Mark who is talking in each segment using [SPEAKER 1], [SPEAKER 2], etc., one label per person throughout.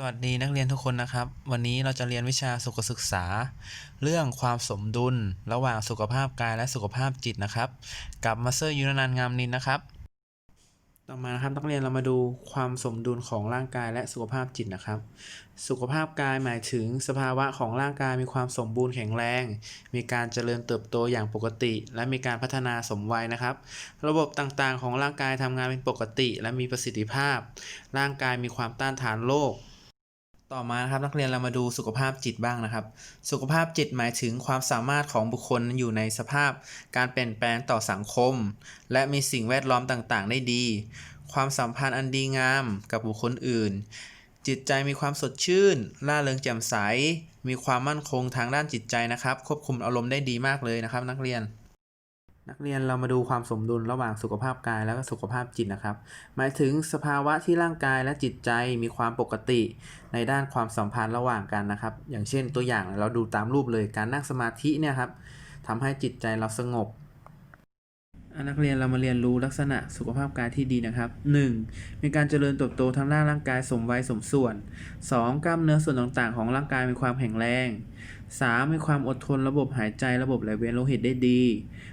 [SPEAKER 1] สวัสดีนักเรียนทุกคนนะครับ วันนี้เราจะเรียนวิชาสุขศึกษา เรื่องความสมดุลระหว่างสุขภาพกายและสุขภาพจิตนะครับ กับมาสเตอร์ยุรนันงามนินนะครับ ต่อมานะครับนักเรียนเรามาดูความสมดุลของร่างกายและสุขภาพจิตนะครับ สุขภาพกายหมายถึงสภาวะของร่างกายมีความสมบูรณ์แข็งแรง มีการเจริญเติบโตอย่างปกติ และมีการพัฒนาสมวัยนะครับ ระบบต่างๆ ของร่างกายทำงานเป็นปกติ และมีประสิทธิภาพ ร่างกายมีความต้านทานโรค ต่อมานะครับนักเรียนเรามาดูสุขภาพจิตบ้างนะครับ สุขภาพจิตหมายถึงความสามารถของบุคคลอยู่ในสภาพ การเปลี่ยนแปลงต่อสังคม และมีสิ่งแวดล้อมต่างๆ ได้ดี ความสัมพันธ์อันดีงามกับบุคคลอื่น จิตใจมีความสดชื่นร่าเริงแจ่มใส มีความมั่นคงทางด้านจิตใจนะครับ ควบคุมอารมณ์ได้ดีมากเลยนะครับ นักเรียน นักเรียนเรามาดูความสมดุลระหว่างสุขภาพกายแล้วก็สุขภาพจิตนะครับ หมายถึงสภาวะที่ร่างกายและจิตใจมีความปกติในด้านความสัมพันธ์ระหว่างกันนะครับ อย่างเช่นตัวอย่างเราดูตามรูปเลยการนั่งสมาธิเนี่ยครับทำให้จิตใจเราสงบ นักเรียนเรามาเรียนรู้ลักษณะสุขภาพกายที่ดีนะครับ 1. มีการเจริญเติบโตทางด้านร่างกายสมวัยสมส่วน 2. กล้ามเนื้อส่วนต่างๆ ของร่างกายมีความแข็งแรง 3. มีความอดทนระบบหายใจระบบไหลเวียนโลหิตได้ดี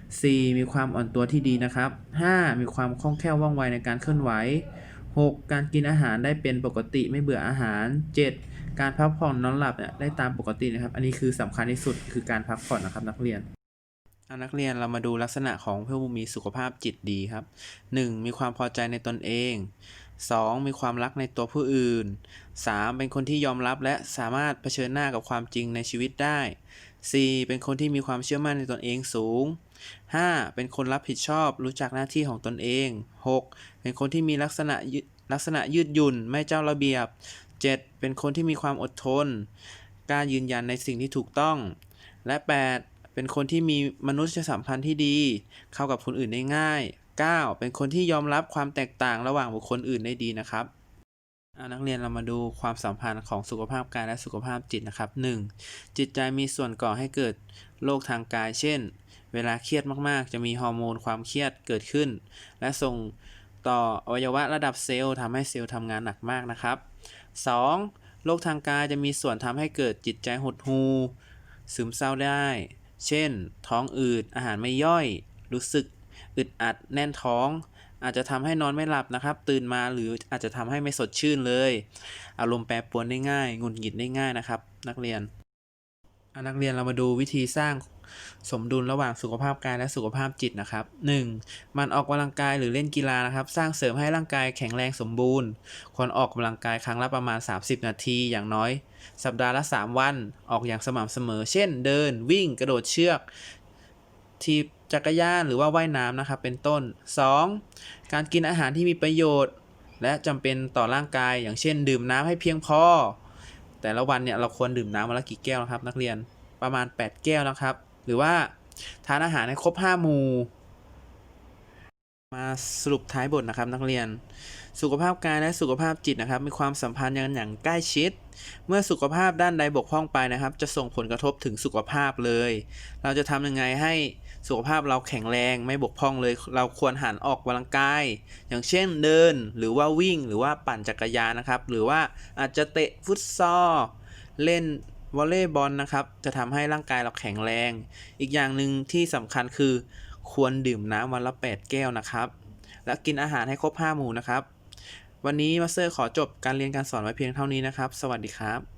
[SPEAKER 1] 4. มีความอ่อนตัวที่ดีนะครับ 5. มีความคล่องแคล่วว่องไวในการเคลื่อนไหว 6. การกินอาหารได้เป็นปกติไม่เบื่ออาหาร 7. การพักผ่อนนอนหลับเนี่ยได้ตามปกตินะครับ อันนี้คือสำคัญที่สุดคือการพักผ่อนนะครับนักเรียน นักเรียนเรามาดูลักษณะของผู้มีสุขภาพจิตดีครับ 1. มีความพอใจในตนเอง 2. มีความรักในตัวผู้อื่น 3. เป็นคนที่ยอมรับและสามารถเผชิญหน้ากับความจริงในชีวิตได้ 4. เป็นคนที่มีความเชื่อมั่นในตนเองสูง 5. เป็นคนรับผิดชอบรู้จักหน้าที่ของตนเอง 6. เป็นคนที่มีลักษณะลักษณะยืดหยุ่นไม่เจ้าระเบียบ 7. เป็นคนที่มีความอดทน กล้ายืนยันในสิ่งที่ถูกต้อง และ 8. เป็นคนที่มีมนุษยสัมพันธ์ที่ดี เข้ากับคนอื่นได้ง่าย 9. เป็นคนที่ยอมรับความแตกต่างระหว่างบุคคลอื่นได้ดีนะครับอะนักเรียนเรามาดูความสัมพันธ์ของสุขภาพกายและสุขภาพจิตนะครับ 1. จิตใจมีส่วนก่อให้เกิดโรคทางกาย เช่น เวลาเครียดมากๆ จะมีฮอร์โมนความเครียดเกิดขึ้น และส่งต่ออวัยวะระดับเซลล์ทำให้เซลล์ทำงานหนักมากนะครับ 2. โรคทางกายจะมีส่วนทำให้เกิดจิตใจหดหู่ซึมเศร้าได้ เช่น ท้องอืด อาหารไม่ย่อย รู้สึกอึดอัดแน่นท้อง อาจจะทำให้นอนไม่หลับนะครับ ตื่นมาหรืออาจจะทำให้ไม่สดชื่นเลย อารมณ์แปรปรวนได้ง่าย หงุดหงิดได้ง่ายนะครับ นักเรียน นักเรียนเรามาดูวิธีสร้างสมดุลระหว่างสุขภาพกายและสุขภาพจิตนะครับ 1. มันออกกำลังกายหรือเล่นกีฬานะครับ สร้างเสริมให้ร่างกายแข็งแรงสมบูรณ์ ควรออกกำลังกายครั้งละประมาณ 30 นาทีอย่างน้อย สัปดาห์ละ 3 วัน ออกอย่างสม่ำเสมอ เช่น เดิน วิ่ง กระโดดเชือก ทีบจักรยานหรือว่าว่ายน้ำนะครับ เป็นต้น 2. การกินอาหารที่มีประโยชน์ และจำเป็นต่อร่างกาย อย่างเช่น ดื่มน้ำให้เพียงพอ แต่ละวันเนี่ยเราควรดื่มน้ำวันละกี่แก้วนะครับ นักเรียนประมาณ 8 แก้วนะครับ หรือว่าทานอาหารให้ครบ5หมู่ มาสรุปท้ายบทนะครับนักเรียน สุขภาพกายและสุขภาพจิตนะครับ มีความสัมพันธ์กันอย่างใกล้ชิด เมื่อสุขภาพด้านใดบกพร่องไปนะครับ จะส่งผลกระทบถึงสุขภาพเลย เราจะทำยังไงให้ สุขภาพเราแข็งแรงไม่บกพร่องเลย เราควรหันออกกำลังกาย อย่างเช่นเดินหรือว่าวิ่งหรือว่าปั่นจักรยานนะครับ หรือว่าอาจจะเตะฟุตซอลเล่นวอลเลย์บอลนะครับ จะทำให้ร่างกายเราแข็งแรง อีกอย่างหนึ่งที่สำคัญคือ ควรดื่มน้ำวันละ 8 แก้วนะครับ และกินอาหารให้ครบ5หมู่นะครับ วันนี้มาสเตอร์ขอจบการเรียนการสอนไว้เพียงเท่านี้นะครับ สวัสดีครับ